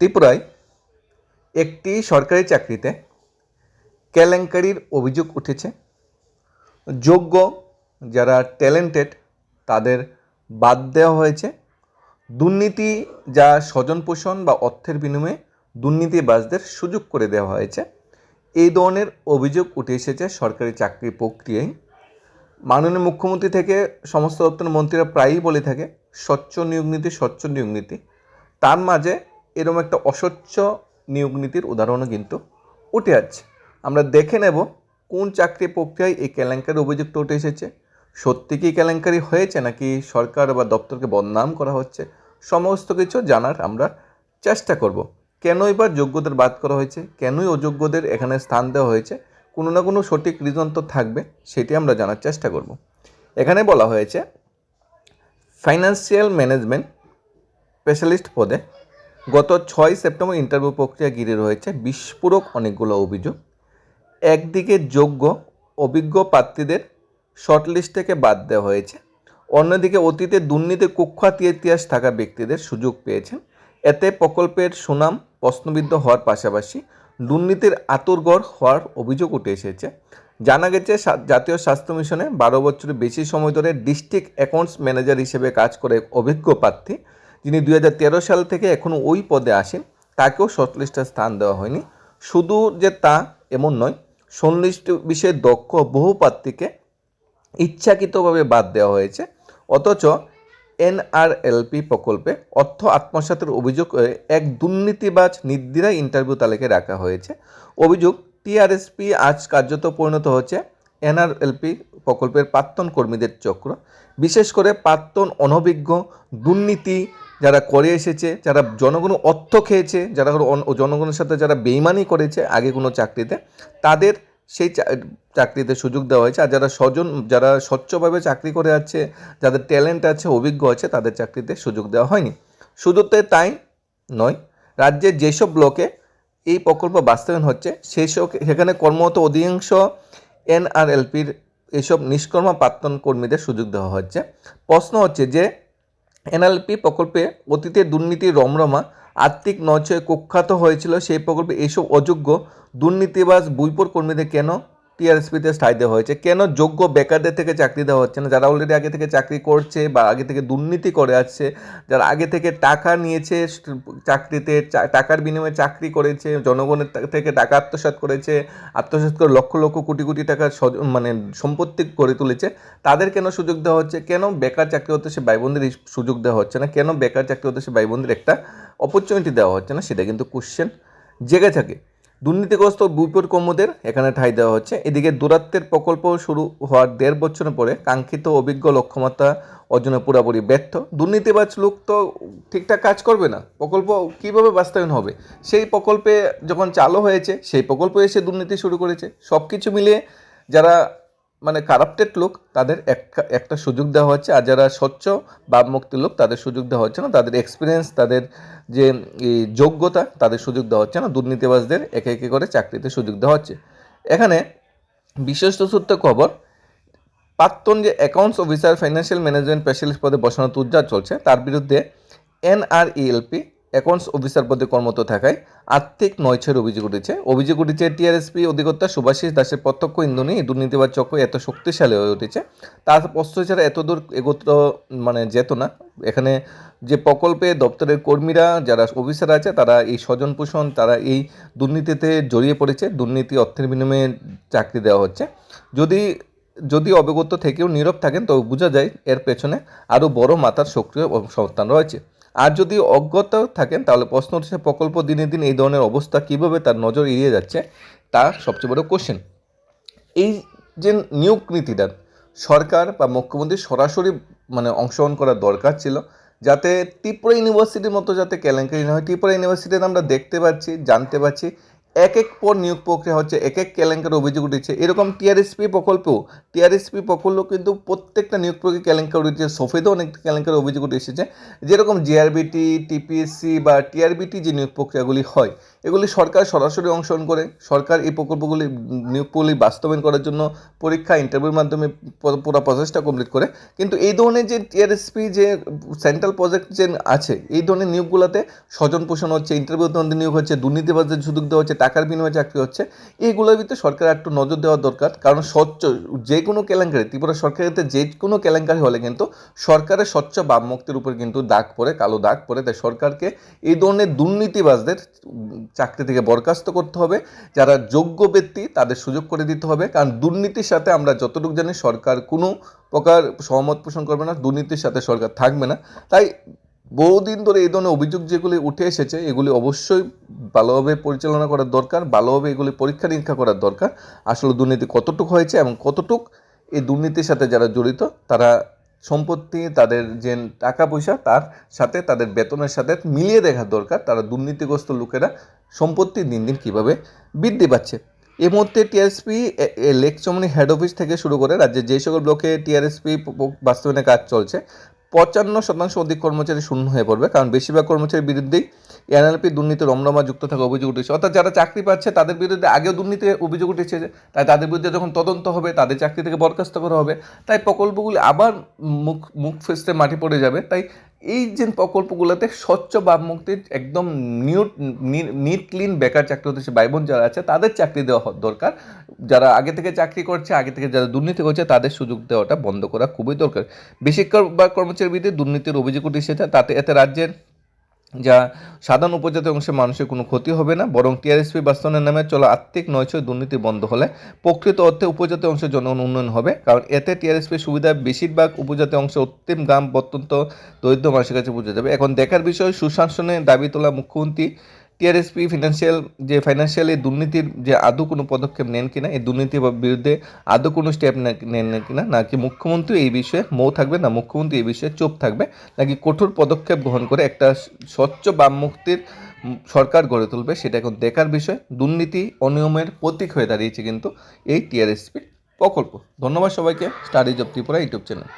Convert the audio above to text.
ত্রিপুরায় একটি সরকারি চাকরিতে কেলেঙ্কারির অভিযোগ উঠেছে। যোগ্য যারা ট্যালেন্টেড তাদের বাদ দেওয়া হয়েছে। দুর্নীতি যা স্বজন পোষণ বা অর্থের বিনিময়ে দুর্নীতিবাজদের সুযোগ করে দেওয়া হয়েছে। এই ধরনের অভিযোগ উঠে এসেছে সরকারি চাকরি প্রক্রিয়ায়। মাননীয় মুখ্যমন্ত্রী থেকে সমস্ত দপ্তরের মন্ত্রীরা প্রায়ই বলে থাকে, স্বচ্ছ নিয়োগ নীতি, স্বচ্ছ নিয়োগ নীতি। তার মাঝে এরকম একটা অস্বচ্ছ নিয়োগ নীতির উদাহরণও কিন্তু উঠে আসছে। আমরা দেখে নেব কোন চাকরি প্রক্রিয়ায় এই কেলেঙ্কারি অভিযুক্ত উঠে এসেছে। সত্যি কি কেলেঙ্কারি হয়েছে নাকি সরকার বা দপ্তরকে বদনাম করা হচ্ছে? সমস্ত কিছু জানার আমরা চেষ্টা করব। কেনই বা যোগ্যদের বাদ করা হয়েছে? কেনই অযোগ্যদের এখানে স্থান দেওয়া হয়েছে? কোনো না কোনো সঠিক রিজন তো থাকবে, সেটি আমরা জানার চেষ্টা করব। এখানে বলা হয়েছে ফাইন্যান্সিয়াল ম্যানেজমেন্ট স্পেশালিস্ট পদে গত ছয় সেপ্টেম্বর ইন্টারভিউ প্রক্রিয়া ঘিরে রয়েছে বিস্ফোরক অনেকগুলো অভিযোগ। একদিকে যোগ্য, অভিজ্ঞ প্রার্থীদের শর্টলিস্ট থেকে বাদ দেওয়া হয়েছে। অন্যদিকে অতীতে দুর্নীতির কুখ্যাত, ইতিহাস থাকা ব্যক্তিদের সুযোগ পেয়েছেন। এতে প্রকল্পের সুনাম প্রশ্নবিদ্ধ হওয়ার পাশাপাশি দুর্নীতির আতুরগড় হওয়ার অভিযোগ উঠে এসেছে। জানা গেছে জাতীয় স্বাস্থ্য মিশনে বারো বছরের বেশি সময় ধরে ডিস্ট্রিক্ট অ্যাকাউন্টস ম্যানেজার হিসেবে কাজ করে অভিজ্ঞ প্রার্থী যিনি দুই হাজার তেরো সাল থেকে এখনও ওই পদে আসেন, তাকেও শর্টলিস্টে স্থান দেওয়া হয়নি। শুধু যে তা এমন নয় সন্নিষ্ঠ বিষয়ে দক্ষ বহু প্রার্থীকে ইচ্ছাকৃতভাবে বাদ দেওয়া হয়েছে। অথচ এনআরএলপি প্রকল্পে অর্থ আত্মসাতের অভিযোগ এক দুর্নীতিবাজ নির্দ্বিধায় ইন্টারভিউ তালিকায় রাখা হয়েছে। অভিযোগ টিআরএসপি আজ কার্যত পরিণত হচ্ছে এনআরএলপি প্রকল্পের প্রাক্তন কর্মীদের চক্র। বিশেষ করে প্রাক্তন অনভিজ্ঞ, দুর্নীতি যারা করে এসেছে, যারা জনগণ অর্থ খেয়েছে, যারা জনগণের সাথে যারা বেইমানি করেছে, আগে কোনো চাকরিতে, তাদের সেই চাকরিতে সুযোগ দেওয়া হয়েছে। আর যারা স্বজন, যারা স্বচ্ছভাবে চাকরি করে আছে, যাদের ট্যালেন্ট আছে, অভিজ্ঞ আছে, তাদের চাকরিতে সুযোগ দেওয়া হয়নি। শুধু তাই নয়, রাজ্যের যেসব ব্লকে এই প্রকল্প বাস্তবায়ন হচ্ছে সেই সব সেখানে কর্মরত অধিকাংশ এনআরএলপির এসব নিষ্কর্মা প্রাক্তন কর্মীদের সুযোগ দেওয়া হচ্ছে। প্রশ্ন হচ্ছে যে এনএলপি প্রকল্পে অতীতে দুর্নীতির রমরমা, আর্থিক নচয়ে কুখ্যাত হয়েছিল সেই প্রকল্পে এইসব অযোগ্য দুর্নীতিবাজ বুইপুর কর্মীদের কেন টিআরএসপিতে স্থায়ী দেওয়া হয়েছে। কেন যোগ্য বেকারদের থেকে চাকরি দেওয়া হচ্ছে না? যারা অলরেডি আগে থেকে চাকরি করছে বা আগে থেকে দুর্নীতি করে আসছে, যারা আগে থেকে টাকা নিয়েছে, চাকরিতে টাকার বিনিময়ে চাকরি করেছে, জনগণের থেকে টাকা আত্মসাৎ করেছে, আত্মসাৎ করে লক্ষ লক্ষ কোটি কোটি সজ- মানে সম্পত্তি করে তুলেছে, তাদের কেন সুযোগ দেওয়া হচ্ছে? কেন বেকার চাকরি হতে সে ভাই বোনদের এই সুযোগ দেওয়া হচ্ছে না? কেন বেকার চাকরি হতে সে ভাই বোনদের একটা অপরচুনিটি দেওয়া হচ্ছে না? সেটা কিন্তু কোশ্চেন জেগে থাকে। দুর্নীতিগ্রস্ত বিপুল কর্মদের এখানে ঠাঁই দেওয়া হচ্ছে। এদিকে দূরাত্মের প্রকল্প শুরু হওয়ার দেড় বছরের পরে কাঙ্ক্ষিত অভিজ্ঞ লক্ষ্যমাত্রা অর্জনে পুরোপুরি ব্যর্থ। দুর্নীতিবাজ লোক তো ঠিকঠাক কাজ করবে না। প্রকল্প কীভাবে বাস্তবায়ন হবে? সেই প্রকল্পে যখন চালু হয়েছে, সেই প্রকল্প এসে দুর্নীতি শুরু করেছে। সব কিছু মিলিয়ে যারা মানে কারাপ্টেড লোক, তাদের একটা একটা সুযোগ দেওয়া হচ্ছে। আর যারা স্বচ্ছ ভাবমুক্তি লোক, তাদের সুযোগ দেওয়া হচ্ছে না। তাদের এক্সপিরিয়েন্স তাদের যে যোগ্যতা, তাদের সুযোগ দেওয়া হচ্ছে না। দুর্নীতিবাজদের একে একে করে চাকরিতে সুযোগ দেওয়া হচ্ছে। এখানে বিশ্বস্ত সূত্র খবর, প্রাক্তন যে accounts officer financial management specialist পদে বসানো তুজ্জা চলছে, তার বিরুদ্ধে এনআরইএলপি অ্যাকাউন্টস অফিসার পদে কর্মরত থাকায় আর্থিক নয়ছের অভিযোগ উঠেছে। অভিযোগ উঠেছে, টিআরএসপি অধিকর্তা সুভাষিস দাসের প্রত্যক্ষ ইন্ধনে এই দুর্নীতিবাদ চক্র এত শক্তিশালী হয়ে উঠেছে। তার প্রশ্ন ছাড়া এতদূর এগোত্র মানে যেত না। এখানে যে প্রকল্পে দপ্তরের কর্মীরা যারা অফিসার আছে, তারা এই স্বজন পোষণ তারা এই দুর্নীতিতে জড়িয়ে পড়েছে। দুর্নীতি অর্থের বিনিময়ে চাকরি দেওয়া হচ্ছে। যদি যদি অবগত থেকেও নীরব থাকেন তবে বোঝা যায় এর পেছনে আরও বড় মাথার সক্রিয় সংস্থান রয়েছে। আর যদি অজ্ঞতা থাকেন, তাহলে প্রশ্ন উঠছে প্রকল্প দিনে দিন এই ধরনের অবস্থা কীভাবে তার নজর এড়িয়ে যাচ্ছে, তা সবচেয়ে বড় কোশ্চেন এই যে নিয়োগ নীতিটা, সরকার বা মুখ্যমন্ত্রী সরাসরি মানে অংশগ্রহণ করার দরকার ছিল, যাতে ত্রিপুরা ইউনিভার্সিটির মতো যাতে কেলেঙ্কারি না হয়। ত্রিপুরা ইউনিভার্সিটিতে আমরা দেখতে পাচ্ছি, জানতে পারছি এক এক পর নিয়োগ প্রক্রিয়া হচ্ছে এক এক কেলেঙ্কার অভিযোগ উঠেছে। এরকম টিআরএসপি প্রকল্পেও টিআরএসপি প্রকল্প কিন্তু প্রত্যেকটা নিয়োগ প্রক্রিয়া কেলেঙ্কার উঠেছে, সফেদও অনেক কেলেঙ্কার অভিযোগ উঠে এসেছে। যেরকম জিআরবিটি টিপিএসসি বা টিআরবিটি যে নিয়োগ প্রক্রিয়াগুলি হয়, এগুলি সরকার সরাসরি অংশগ্রহণ করে, সরকার এই প্রকল্পগুলি, নিয়োগগুলি বাস্তবায়ন করার জন্য পরীক্ষা ইন্টারভিউর মাধ্যমে পুরো প্রসেসটা কমপ্লিট করে। কিন্তু এই ধরনের যে টিআরএসপি যে সেন্ট্রাল প্রজেক্ট যে আছে, এই ধরনের নিয়োগগুলোতে স্বজন পোষণ হচ্ছে ইন্টারভিউ নিয়োগ হচ্ছে, দুর্নীতিবাজদের সুযোগ দেওয়া হচ্ছে টাকার বিনিময়ে চাকরি হচ্ছে এইগুলোর ভিতরে সরকার একটু নজর দেওয়া দরকার। কারণ স্বচ্ছ যে কোনো কেলেঙ্কারি, ত্রিপুরা সরকারিতে যে কোনো কেলেঙ্কারি হলে কিন্তু সরকারের স্বচ্ছ বাম মুক্তির উপর কিন্তু দাগ পড়ে, কালো দাগ পড়ে। তাই সরকারকে এই ধরনের দুর্নীতিবাজদের চাকরি থেকে বরখাস্ত করতে হবে। যারা যোগ্য ব্যক্তি, তাদের সুযোগ করে দিতে হবে। কারণ দুর্নীতির সাথে আমরা যতটুকু জানি সরকার কোনো প্রকার সহমত পোষণ করবে না, দুর্নীতির সাথে সরকার থাকবে না। তাই বহুদিন ধরে এই ধরনের অভিযোগ যেগুলি উঠে এসেছে, এগুলি অবশ্যই ভালোভাবে পরিচালনা করার দরকার, ভালোভাবে এগুলি পরীক্ষা নিরীক্ষা করার দরকার। আসলে দুর্নীতি কতটুকু হয়েছে এবং কতটুক এই দুর্নীতির সাথে যারা জড়িত, তারা সম্পত্তি, তাদের যে টাকা পয়সা তার সাথে, তাদের বেতনের সাথে মিলিয়ে দেখার দরকার। তারা দুর্নীতিগ্রস্ত লোকেরা সম্পত্তি দিন দিন কীভাবে বৃদ্ধি পাচ্ছে। এই মুহূর্তে TRSP lake Chamani head office থেকে শুরু করে রাজ্যের যে সকল ব্লকে টিআরএসপি বাস্তবায়নের কাজ চলছে পঞ্চান্ন শতাংশ অধিক কর্মচারী শূন্য হয়ে পড়বে, কারণ বেশিরভাগ কর্মচারীর বিরুদ্ধেই এনএলপি দুর্নীতি, রমরমা যুক্ত থাকা অভিযোগ উঠেছে। অর্থাৎ যারা চাকরি পাচ্ছে, তাদের বিরুদ্ধে আগেও দুর্নীতি অভিযোগ উঠেছে তাই তাদের বিরুদ্ধে যখন তদন্ত হবে, তাদের চাকরি থেকে বরখাস্ত করা হবে। তাই প্রকল্পগুলি আবার মুখ মুখ ফেসতে মাটি পড়ে যাবে। তাই এই যে প্রকল্পগুলোতে স্বচ্ছ বাম মুক্তির একদম নিউট নিট ক্লিন বেকার চাকরি হতেছে ভাই বোন যারা আছে, তাদের চাকরি দেওয়া দরকার। যারা আগে থেকে চাকরি করছে, আগে থেকে যারা দুর্নীতি করছে, তাদের সুযোগ দেওয়াটা বন্ধ করা খুবই দরকার। বেশিরভাগ কর্মচারীর বিরুদ্ধে দুর্নীতির অভিযোগ উঠেছে তাতে এতে রাজ্যের যা সাধারণ উপজাতি অংশের মানুষের কোনো ক্ষতি হবে না, বরং টিআরএসপি বাস্তবায়নের নামে চলা আর্থিক নয়ছয় দুর্নীতি বন্ধ হলে প্রকৃত অর্থে উপজাতি অংশের জনগণ উন্নয়ন হবে, কারণ এতে টিআরএসপি সুবিধা বেশিরভাগ উপজাতি অংশ অত্যন্ত গ্রাম অত্যন্ত দরিদ্র মানুষের কাছে পৌঁছে যাবে। এখন দেখার বিষয়, সুশাসনের দাবি তোলা মুখ্যমন্ত্রী টিআরএসপি ফিনান্সিয়াল যে ফাইন্যান্সিয়ালি দুর্নীতির যে আদৌ কোনো পদক্ষেপ নেন কিনা, এই দুর্নীতির বিরুদ্ধে আদৌ কোনো স্টেপ নেন কিনা, নাকি মুখ্যমন্ত্রী এই বিষয়ে মৌ থাকবে, না মুখ্যমন্ত্রী এই বিষয়ে চোপ থাকবে, নাকি কঠোর পদক্ষেপ গ্রহণ করে একটা স্বচ্ছ বাম মুক্তির সরকার গড়ে তুলবে, সেটা এখন দেখার বিষয়। দুর্নীতি অনিয়মের প্রতীক হয়ে দাঁড়িয়েছে কিন্তু এই টিআরএসপির প্রকল্প। ধন্যবাদ সবাইকে studies of Tripura YouTube channel